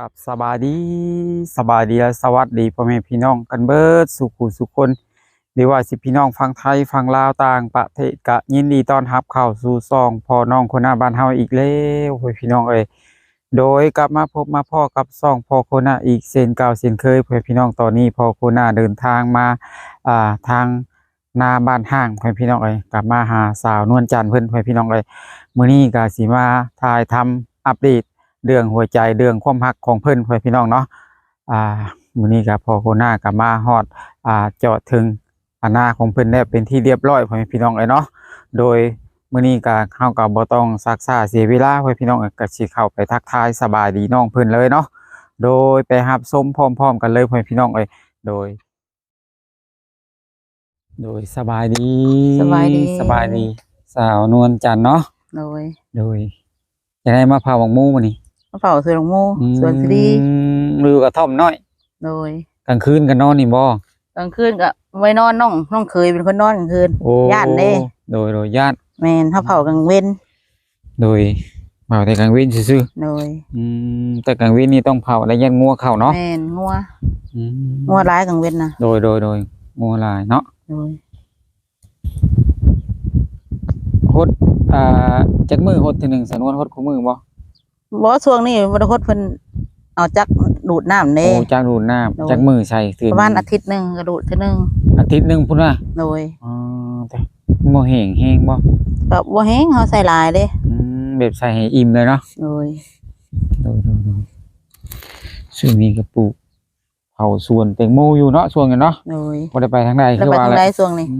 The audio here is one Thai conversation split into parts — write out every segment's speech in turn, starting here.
กับสบายดีสบายดีและสวัสดีพ่อแม่พี่น้องกันเบิดสุขุสุคนหรือว่าสิพี่น้องฟังไทยฟังลาวต่างประเทศกะยินดีต้อนรับเข้าสู่ซองพ่อน้องคนหน้าบ้านเฮาอีกแล้วโอ้ยพี่น้องเอ้ยโดยกลับมาพบมาพ่อกับซองพ่อคนหน้าอีกเซนเก่าเซนเคยพ่อพี่น้องตอนนี้พ่อคนหน้าเดินทางมาอ่าทางหน้าบ้านห้างพ่อพี่น้องเอ้ยกลับมาหาสาวนวลจันทร์เพื่อนพ่อพี่น้องเอ้ยมื้อนี้ก็สิมาถ่ายทำอัปเดต เรื่องหัวใจเรื่องความรักของเพิ่นเพื่อนพี่น้องเนาะอ่ามื้อนี้ก็พอโคหน้ากับมาฮอดอ่าเจาะถึงอาณาของเพิ่นแล้วเป็นที่เรียบร้อยพ่อแม่พี่น้องเอ้ยเนาะโดยมื้อนี้ก็เฮาก็บ่ต้องซักษาเสียเวลาพ่อแม่พี่น้องเอ้ยก็สิเข้าไปทักทายสบายดีน้องเพิ่นเลยเนาะโดยไปรับชมพร้อม ๆ กันเลยพ่อแม่พี่น้องเอ้ยโดย โดยสบายดีสบายดี สบายดี สาวนวลจันทร์เนาะโดย โดยจะได้มาพาวังมูมื้อนี้ มะเป่าสวนหลวงโมสวนสิริอืมรือกระท่อมน้อย โดยกลางคืนกันนอนนี่บ่กลางคืนก็ไว้นอนน้องน้องเคยเป็นคนนอนกลางคืนโอ้ย่านเด้โดยโดยญาติแม่นถ้าเผากลางเว้นโดยเผาแต่กลางวินซื่อโดยๆอืมแต่กลางวินนี่ต้องเผาและยันงัวเข้าเนาะแม่นงัวอืมงัวร้ายกลางเว้นนะโดยโดยโดยงัวหลายเนาะโดยฮดอ่าจักมือฮดทีหนึงสนวนฮดคู่มือบ่ บ่ช่วงนี้บ่ได้คดเพิ่นเอาจักดูดน้ำโอ้เด้จักดูดน้ำโดยจักมือใส่ถึงประมาณอาทิตย์หนึงก็ดูดเทื่อนึงอาทิตย์หนึงพุ่นน่ะโดยอ๋อแต่บ่แห้งแห้งบ่ก็บ่แห้งเฮาใส่หลายเด้อืมแบบใส่ให้อิ่มเลยเนาะโดยโดยโดยโดยช่วงนี้ก็ปลูกเผาสวนแตงโมอยู่เนาะช่วงนี้เนาะโดยบ่ได้ไปทางใดแล้วคือไปว่าทางแหใดละช่วงนี้อื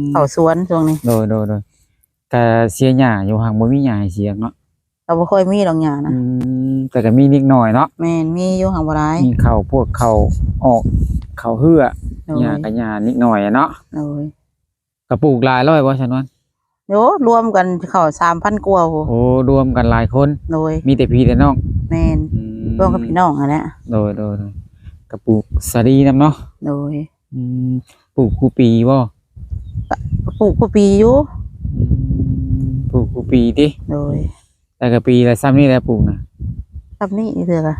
มเผาสวนช่วงนี้ โดยโดยโดยแต่เสียหญ้าอยู่ห่างบ่มีหญ้าให้เสียงเนาะ ก็บ่ค่อยมีดอกหญ้านะอืมแต่ก็มีนิดหน่อยเนาะแม่นมีอยู่ห่างบ่หลายมีเข้าวพวกเข้าวออกเข้าวเหือโดยหญ้าก็หญ้านิดหน่อยอะเนาะโดยก็ปลูกหลายร้อยบ่ฉันว่าโยรวมกันเข้า3,000กว่าโหโอ้รวมกันหลายคน โดยมีแต่พี่แต่น้องแม่นอืมร่วมกับพี่น้องอะแหละโดยโดยโดยก็ปลูกสะดีนํเนาะโดยอืมปลูกคูปีบ่ปลูกกูปีอยู่อืมปลูกกูปีดิโดย แต่ก็ปีละซ้ำนี่แหละปลูกนะครับนี่เถือกอะ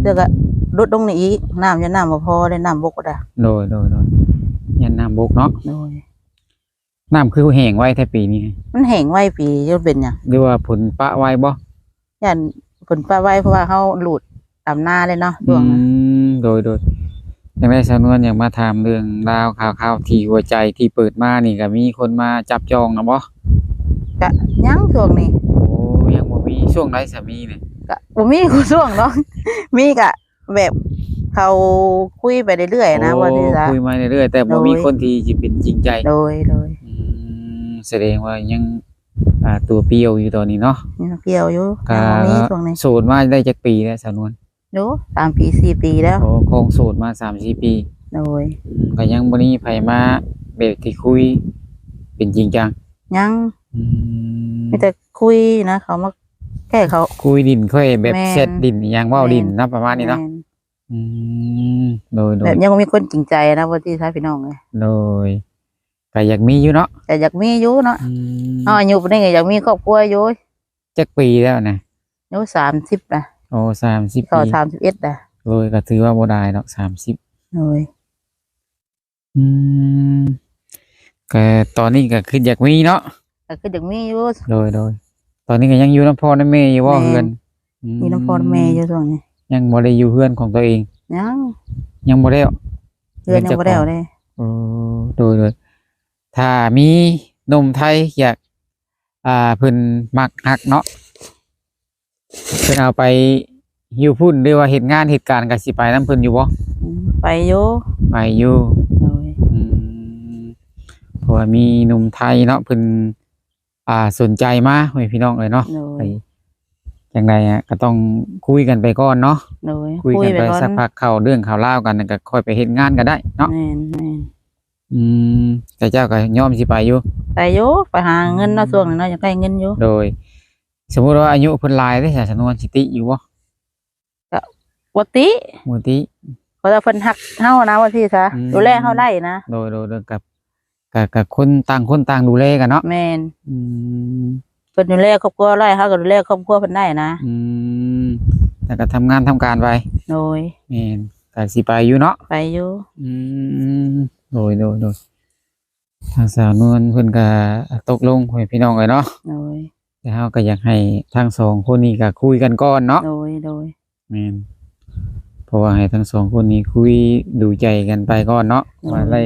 เถือกอะลดลงนี่อีกน้ำจะน้ำบ่พอได้น้ำบกก็ได้โดยโดยโดยยันน้ำบกเนาะโดยน้ำคือแห้งไว้แท้ปีนี้มันแห้งไว้ปีจะเป็นหยังหรือว่าผลปะไว้บ่ย่านผลปลาไว้เพราะว่าเขาหลุดตามหน้าเลยเนาะดวงอืนะมโดยโดยอย่างไรสำนวนอยากมาถามเรื่องราวข่าวข่าวที่หัวใจที่เปิดมานี่ก็มีคนมาจับจองนะบ่กะยังช่วงนี้โอ้ยังบ่ มีช่วงไรสามีเนี่ยกะบ่มีกูช่วงเนาะ มีกะ แบบเขาคุยไปเรื่อยๆนะว่าที่จะ คุยมาเรื่อยๆแต่บ่โดยมีคนที่จะเป็นจริงใจโดยโดยอืมแสดงว่ายังอ่าตัวเปรี้ยวอยู่ตอนนี้เนาะยังเกี่ยวอยู่ก็ยังบ่มีช่วงนี้โสดมาได้จักปีแล้วสำนวนอยู่สามปีสี่ปีแล้ว โอ้คงโสดมา3-4ปีโดยอืมก็ยังบ่มีไผมาแบบที่คุยเป็นจริงจังยังอืมมีแต่คุยนะ เขามา แค่เขาคุยดินค่อยแบบแม่นเซตดินอหยังเว้าดินนะประมาณนี้เนาะแม่อืมโดยโดแบยบยังบ่มีคนจริงใจนะว่าที่ท้ายพี่น้องเลยโดยก็อยากมีอยู่เนาะแต่อยากมีอยู่เนาะอืมเอาอายุปานนี้ก็อยากมีครอบครัวอยู่จักปีแล้วนะอายุสามสิบนะโอ้30เข้าปีสามสิบเอ็ดนะโดยก็ถือว่าบ่ได้เนาะ30โดยอืมก็ตอนนี้ก็คืออยากมีเนาะก็คืออยากมีอยู่โดยโดย ตอนนี้ก็ยังอยู่น้ำพ่อน้ำแม่อยู่ว่าแม่ เฮือนมีน้ำพ่อน้ำแม่อยู่ช่วงนี้ยังบ่ได้อยู่เฮือนของตัวเอง ยังยังบ่ได้เดือนยังบ่ได้เอาเลยเออโดยโดยถ้ามีหนุ่มไทยอยาก อ่าเพิ่นมักฮักเนาะเพิ่นเอาไปอยู่พุ่นหรือว่าเหตุงานเหตุการณ์ก็สิไปนํเพิ่นอยู่บ่อืมไปอยู่ไปอยู่ โดยอืมเพราะว่ามีหนุ่มไทยเนาะเพิ่น อ่าสนใจมาให้พี่น้องเลยเนาะโดไปยจังไดอะก็ต้องคุยกันไปก่อนเนาะโดยคุยกันไปก่อนสักพักเข้าเรื่องข่าวเล่าวกันแล้วก็ค่อยไปเฮ็ดงานก็ได้เนาะแม่นแม่นอืมแต่เจ้าก็ยอมสิไปอยู่ ไปอยู่ไปหาเงินเนาะช่วงนี้เนาะอยากได้เงินอยู่โดย สมมุติว่าอายุเพิ่นหลายได้สนวนสิติอยู่บ่ปกติมูติ เพราะว่าเพิ่นฮักเฮานะว่าที่ซะอืม ดูแลเฮาได้นะโดยโดยโดยกับ กับกับคนต่างคนต่างดูแลกันเนาะแม่นอืมเพิ่นดูแลครอบครัวได้เฮาก็ดูแลครอบครัวเพิ่นได้นะอืมแล้วก็ทำงานทำการไปโดยแม่นก็สิไปอยู่เนาะ ไปอยู่อืมโดยโดยโดยทางสาวนวลเพิ่นก็ตกลงให้พี่น้องเลยเนาะโดยแต่เฮาก็อยากให้ทั้งสองคนนี้ก็คุยกันก่อนเนาะโดยโดยแม่นเพราะว่าให้ทั้งสองคนนี้คุยดูใจกันไปก่อนเนาะว่าได้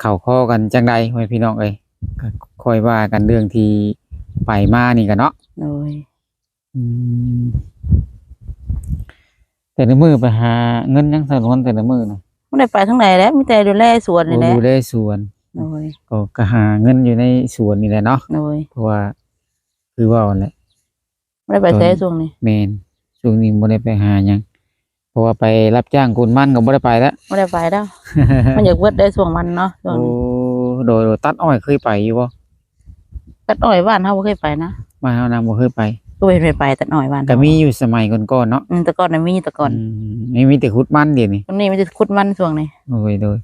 เข้าข้อกันจังใดให้พี่น้องเอ้ยก็ค่อยว่ากันเรื่องที่ไปมานี่กันเนาะโดยอืมแต่ละมือไปหาเงินยังสนวนแต่ละมือนะไม่ได้ไปทั้งไหนแล้วมีแต่ดูแลสวนนี่แหละดูได้สวนโดยก็ก็หาเงินอยู่ในสวนนี่แหละเนาะโดยเพราะว่าคือว่าแหละไม่ได้ไปใช้ช่วงนี้เมนช่วงนี้บ่ได้ไปหาหยังเพ ราะว่าไปรับจ้างกุนมันก็บ่ได้ไปแล้วไม่ได้ไปแล้ว มันอยากเวิร์ดได้ช่วงมันเนาะช่วงโอ้นี้โดยโดยตัดอ้อยเคยไปอยู่บ่ตัดอ้อยบ้านเขาบ่เคยไปนะมาเฮานำบ่เคยไป ก็ไม่เคยไปตัดอ้อยบ้านก็มีอยู่สมัยก่อนๆเนาะอืมแต่ก่อนน่ะมีแต่ก่อนอืมไม่มีแต่ขุดมันเดี๋ยวนี้ตรงนี้มันจะคุดมันช่วงนี้โอ้ยโดย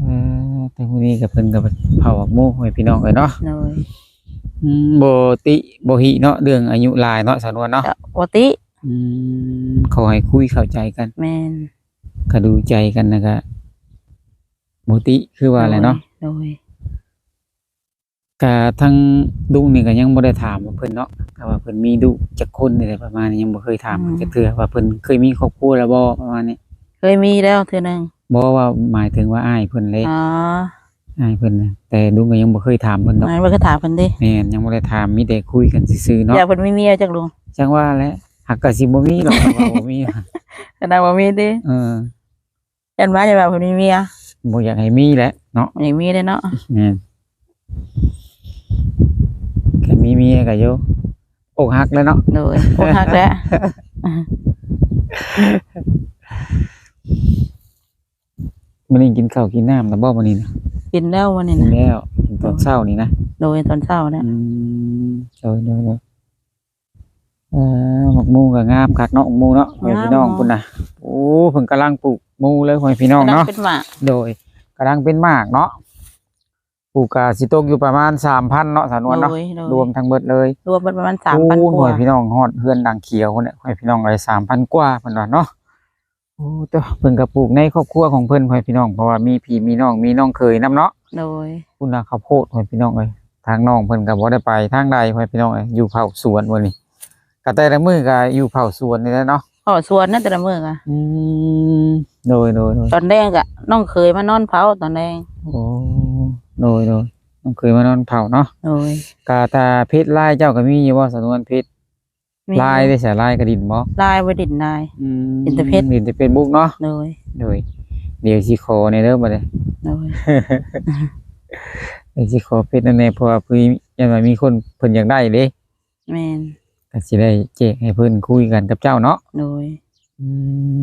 เออแต่พวกนี้ก็เพิ่นก็เผาหมู่ให้พี่น้องเอ้ยเนาะโดยอืมบ่ติบ่หิเนาะเรื่องอายุหลายเนาะสานวนเนาะ ก็ปกติ อืมขอให้คุยเข้าใจกันแม่นก็ดูใจกันนะก็บ่ติคือว่าอะไรเนาะโดยก็ทั้งลุงนี่ก็ยังบ่ได้ถามว่าเพิ่นเนาะก็ว่าเพิ่นมีลูกจักคนนี่แหละประมาณนี้ยังบ่เคยถามจักเทื่อว่าเพิ่นเคยมีครอบครัวแล้วบ่ประมาณนี้เคยมีแล้วเทื่อหนึงบ่ว่าหมายถึงว่าอ้ายเพิ่นเลยอ๋ออ้ายเพิ่นน่ะแต่ลุงก็ยังบ่เคยถามเพิ่นเนาะงั้นมันก็ถามเพิ่นดิแม่นยังบ่ได้ถามมีแต่คุยกันซื่อๆเนาะอยากเพิ่นมีเมียจักลุงจังว่าแหละ หักก็สิบ่มีหรอกว่าบ่มีก็ได้บ่มีดิเออยันว่าจะแบบเพิ่นมีเมียบ่อยากให้มีแหละเนาะบ่อยากมีเด้เนาะแม่นแค่มีเมียก็อยู่อกหักแล้วเนาะ โดยอกหักแล้วมื้อนี้กินข้าวกินน้ำแล้วบ่มื้อนี้นะกินแล้ววันนี้กินนะแล้วกินตอนเช้านี่นะโดยตอนเช้าเนี่ยอืมโดยโดยโดยเอ่อหมกมูก็งามคักเนาะหมกมูเนาะให้พี่น้องพุ่นน่ะโอ้เพิ่นกำลังปลูกมูเลยให้พี่น้องเนาะเป็นหมากโดยกำลังเป็นหมากเนาะปลูกกาสิตกอยู่ประมาณ3,000เนาะสานวนเนาะโดยโดยรวมทั้งเบิดเลยรวมประมาณ3,000โอ้กหน่วว่ายพี่น้องฮอดเฮือนดังเขียวเนี่ยให้พี่น้องเลย3,000กว่าเพิ่นว่าเนาะโอ้ตัวเพิ่นก็ปลูกในครอบครัวของเพิ่นให้พี่น้องเพราะว่ามีพี่มีน้องมีน้องเคยนํเนาะ โดยคุณน่ะข้าวโพดให้พี่น้องเอ้ยทางน้องเพิ่นก็บ่ได้ไปทางใดให้พี่น้องเอ้ยอยู่เผาสวนมื้อนี้ ก็แต่ละมื้อก็อยู่เผาสวนนี่แหละเนาะขอสวนนั่นแต่ละมื้ออะอืมโดยโดยโดยตอนแดงก็น้องเคยมานอนเผาตอนแดงโอ้โดยโดยต้องเคยมานอนเผาเนาะโดยกาตาเพชรลายเจ้าก็มีอยู่บ่สำนวนเพชรมีลายได้ใส่ลายกระดินบ่ลายบ่ดินลายอืมเห็นแต่เพชรเห็นแต่เป็นบุ๊กเนาะโดยโดยเดี๋ยวสิขอในเด้อบัดนี้โดยเดี๋ยวสิขอเพชรนั่นแหละเพราะว่าเพิ่นยันว่ามีคนเพิ่นอยากได้เด้แม่น ก็สิได้แจกให้เพิ่นคุยกันกับเจ้าเนาะโดยอื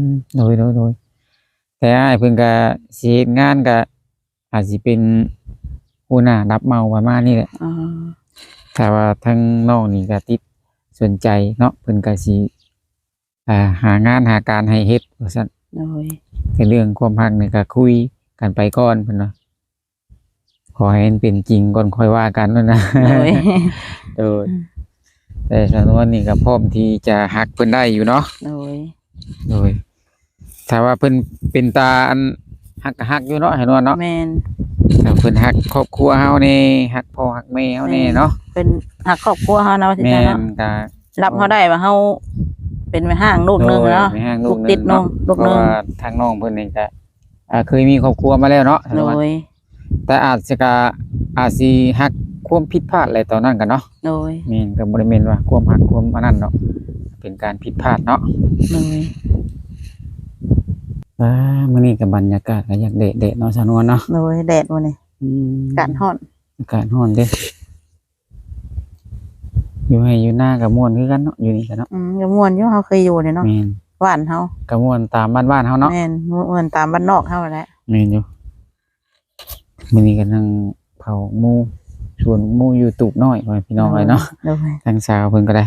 มโดยโดยโดยแต่อ้ายเพิ่นก็สิเฮ็ดงานก็อาจสิเป็นหัวหน้ารับเหมาประมาณนี้แหละอ๋อถ้าว่าทางน้องนี่ก็ติดสนใจเนาะเพิ่นก็สิอ่าหางานหาการให้เฮ็ดว่าซั่นโดยแต่เรื่องความรักนี่ก็คุยกันไปก่อนเพิ่นเนาะขอให้มันเป็นจริงก่อนค่อยว่ากันนั่นนะ โดย โดย แต่สำนวนนี่ก็พร้อมที่จะฮักเพิ่นได้อยู่เนาะโดยโดยถ้าว่าเพิ่นเป็นตาอันฮักก็ฮักอยู่เนาะให้นวลเนาะแม่นถ้าเพิ่นฮักครอบครัวเฮาแน่ฮักพ่อฮักแม่เฮาแน่เนาะเป็นหักครอบครัวเฮานะว่าสิแม่จ้ะนเนาะก็รับเฮาได้ว่าเฮาเป็นแม่ห้างลูกหนึงเนาะโดยไม่ห่างลูลูกกติดหนึ่งน้องลูกหนึ่งเพราะว่าทางน้องเพิ่นนี่ก็อ่าเคยมีครอบครัวมาแล้วเนาะโดยแต่อาจจะก็อาจสิฮัก ความผิดพลาดอะไรตอนนั้นกันเนาะโดยแม่นก็บ่ได้แม่นว่าความฮักความอันนั้นเนาะเป็นการผิดพลาดเนาะโดยอ่ามื้อนี้ก็บรรยากาศก็อยากเดะเดะเนาะสานวนเนาะโดยแดดวันนี้อืมการฮ้อนอากาศร้อนเด้อยู่ให้อยู่หน้ากับม่วนคือกันเนาะอยู่นี่กันเนาะอืมก็ม่วนอยู่เฮาเคยอยู่เนี่ยเนาะแม่นหวานเฮากับม่วนตามบ้านๆเฮาเนาะแม่นม่วนตามบ้านนอกเฮาแหละแม่นอยู่มื้อนี้ก็นั่งเผาหมู ชวนหมูอยู่ตูบน้อยพ่อแม่พี่น้องเลยเนาะโดยทางสาวเพิ่นก็ได้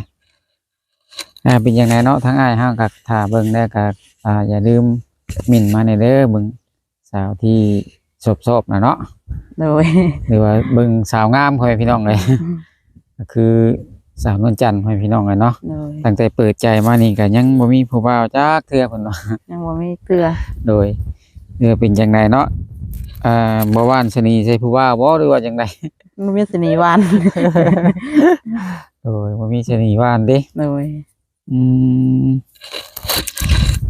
อ่าเป็นจังไดเนาะทั้งอ้ายเฮาก็ถ้าเบิ่งได้ก็อ่าอย่าลืมหมิ่นมาในเด้อเบิ่งสาวที่สบๆนะเนาะโดยหรือว่าเบิ่งสาวงามพ่อแม่พี่น้องเลยก็คือสาวนวลจันทร์ให้พี่น้องกันเนาะโดยตั้งแต่เปิดใจมานี่ก็ยังบ่มีผู้บ่าวจักเทื่อเพิ่นว่ายังบ่มีเกลือโดยเรือเป็นจังไดเนาะอ่าบ่ว่านชะนีใช่ผู้ว่าบ่หรือว่าจังได มันมีสินีหวานโดยบ่มีชะนีว่านเด้โดยอืม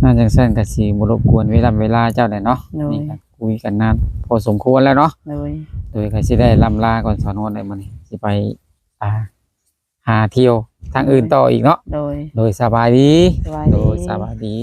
น่าจังซั่นก็สิบ่รบกวนเวลาเวลาเจ้าได้เนาะโดยนี่ก็คุยกันนานพอสมควรแล้วเนาะโดยโดยก็สิได้ล่ำลาก่อนสอนนวนได้มื้อนี้สิไปอ่าหาเที่ยวทางอื่นต่ออีกเนาะโดย โดยสบายดีสบายโดดียสบายดี